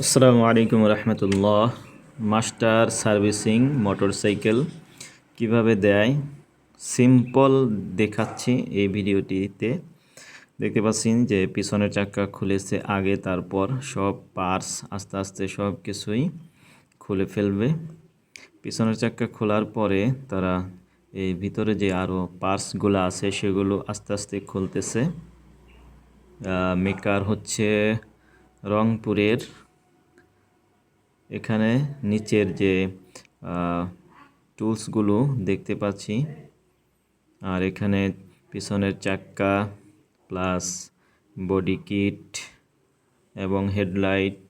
আসসালামু আলাইকুম রহমতুল্লাহ। Master servicing motorcycle কীভাবে দেয়? সিম্পল দেখাচ্ছি এই ভিডিওটিতে। দেখতে পাচ্ছেন যে পিছনের চাক্কা খুলেছে আগে, তারপর সব পার্স আস্তে আস্তে সব কিছুই খুলে ফেলবে। পিছনের চাক্কা খোলার পরে তারা এই ভিতরে যে আরও পার্সগুলো আছে, সেগুলো আস্তে আস্তে খুলতেছে। মেকার হচ্ছে রংপুরের এখানে নিচের যে টুলসগুলো দেখতে পাচ্ছি। আর এখানে পিছনের চাক্কা প্লাস বডি কিট এবং হেডলাইট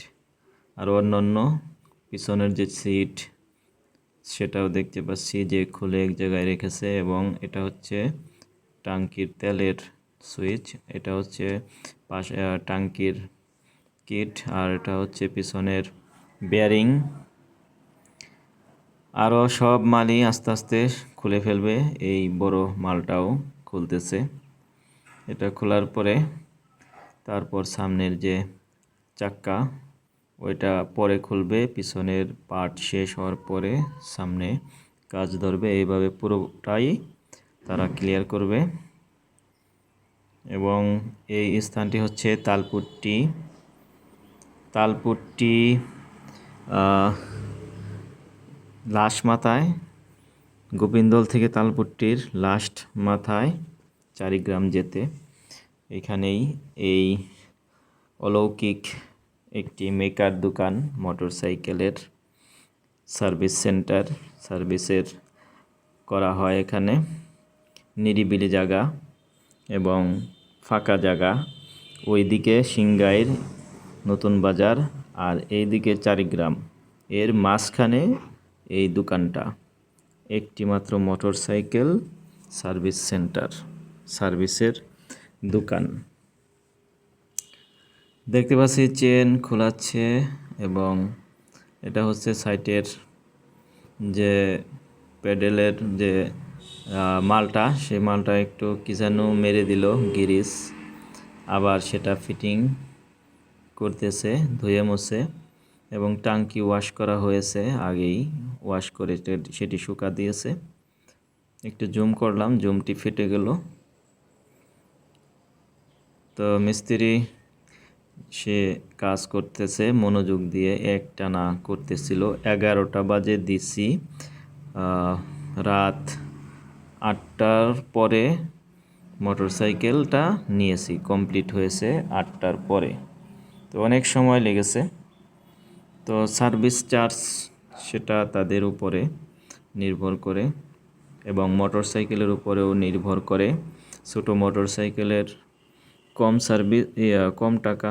আর অন্যান্য পিছনের যে সিট, সেটাও দেখতে পাচ্ছি যে খুলে এক জায়গায় রেখেছে এবং এটা হচ্ছে টাঙ্কির তেলের সুইচ, এটা হচ্ছে পাশে টাঙ্কির কিট আর এটা হচ্ছে পিছনের বেয়ারিং আরও সব মালই আস্তে আস্তে খুলে ফেলবে এই বড় মালটাও খুলতেছে। এটা খোলার পরে তারপর সামনের যে চাক্কা, ওইটা পরে খুলবে, পিছনের পার্ট শেষ হওয়ার পরে সামনে কাজ ধরবে। এইভাবে পুরোটাই তারা ক্লিয়ার করবে। এবং এই স্থানটি হচ্ছে তালপুট্টি। তালপুট্টি লাশ মাথায়, গোবিন্দল থেকে তালপুট্টির লাস্ট মাথায় চারিগ্রাম যেতে। এখানেই এই অলৌকিক একটি মেকার দোকান, মোটরসাইকেলের সার্ভিস সেন্টার। সার্ভিসের করা হয় এখানে। নিরিবিলি জায়গা এবং ফাঁকা জায়গা। ওইদিকে সিংগাইর নতুন বাজার আর এই এইদিকে চারিগ্রাম। এর মাঝখানে এই দোকানটা। একটি মাত্র মোটর সাইকেল সার্ভিস সেন্টার, সার্ভিসের দোকান। দেখতে পাচ্ছি চেন খোলাচ্ছে এবং এটা হচ্ছে সাইটের যে প্যাডেলের যে মালটা, সেই মালটা একটু কি যেন মেরে দিল গিরিস আবার সেটা ফিটিং করতেছে, ধুয়ে মুছে এবং টাঙ্কি ওয়াশ করা হয়েছে আগেই। ওয়াশ করে সেটি শুকা দিয়েছে। একটু জুম করলাম জুমটি ফেটে গেল। তো মিস্ত্রি, সে কাজ করতেছে, মনোযোগ দিয়ে এক টানা করতেছিল। এগারোটা বাজে দিছি। রাত আটটার পরে মোটরসাইকেলটা নিয়েছি, কমপ্লিট হয়েছে আটটার পরে। তো অনেক সময় লেগেছে। তো সার্ভিস চার্জ সেটা তাদের উপরে নির্ভর করে এবং মোটর সাইকেলের উপরেও নির্ভর করে। ছোটো মোটর সাইকেলের কম সার্ভিস কম টাকা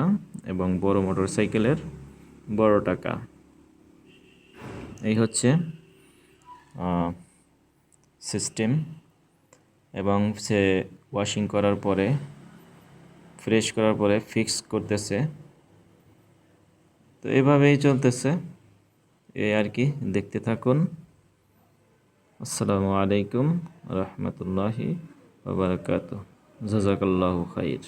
এবং বড় মোটর সাইকেলের বড় টাকা। এই হচ্ছে সিস্টেম এবং সে ওয়াশিং করার পরে, ফ্রেশ করার পরে ফিক্স করতেছে। তো এভাবেই চলতেছে। এই আর কি দেখতে থাকুন। আসসালামু আলাইকুম রহমতুল্লাহি বাবরকাত জাজাকাল্লাহ খাইর।